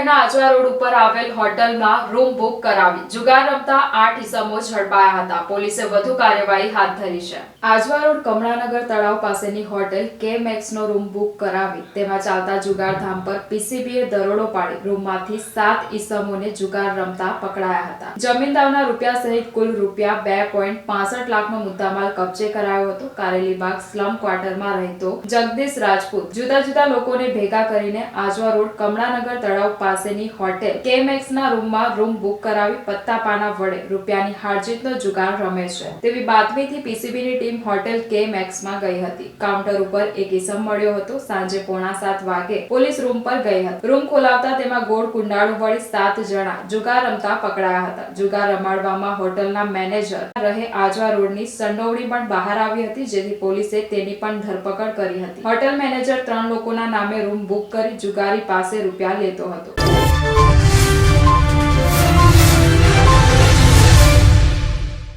શહેરના આજવા રોડ ઉપર આવેલ હોટલમાં રૂમ બુક કરાવી જુગાર રમતા આઠ ઇસમો ઝડપાયા હતા. પોલીસે વધુ કાર્યવાહી હાથ ધરી છે. આજવા રોડ કમળાનગર તળાવ પાસેની હોટેલ કે મેક્સનો રૂમ બુક કરાવી તેમાં ચાલતા જુગારધામ પર પીસીબીએ દરોડો પાડી રૂમમાંથી સાત ઇસમોને જુગાર રમતા પકડાયા હતા. જમીનદારના રૂપિયા સહિત કુલ રૂપિયા બે પોઈન્ટ પાસઠ લાખનો મુદ્દામાલ કબજે કરાયો હતો. કારેલીબાગ સ્લમ ક્વાર્ટરમાં રહેતો જગદીશ રાજપૂત જુદા જુદા લોકોને ભેગા કરીને આજવા રોડ કમળાનગર તળાવ પાસેની હોટેલ કેમેક્સના રૂમમાં રૂમ બુક કરાવી પત્તા પાના વડે રૂપિયાની હારજીતનો જુગાર રમે છે. તેવી બાતમીથી પીસીબીની ટીમ હોટેલ કેમેક્સમાં ગઈ હતી. કાઉન્ટર ઉપર એક ઇસમ મળ્યો હતો. સાંજે પોણા સાત વાગે પોલીસ રૂમ પર ગઈ હતી. રૂમ ખોલાવતા તેમાં ગોળ કુંડાળું વળી સાત જણા જુગાર રમતા પકડાયા હતા. જુગાર રમાડવામાં હોટલના મેનેજર રહે આજવા રોડની સંડોવણી પણ બહાર આવી હતી, જેથી પોલીસે તેની પણ ધરપકડ કરી હતી. હોટેલ મેનેજર ત્રણ લોકોના નામે રૂમ બુક કરી જુગારી પાસે રૂપિયા લેતો હતો.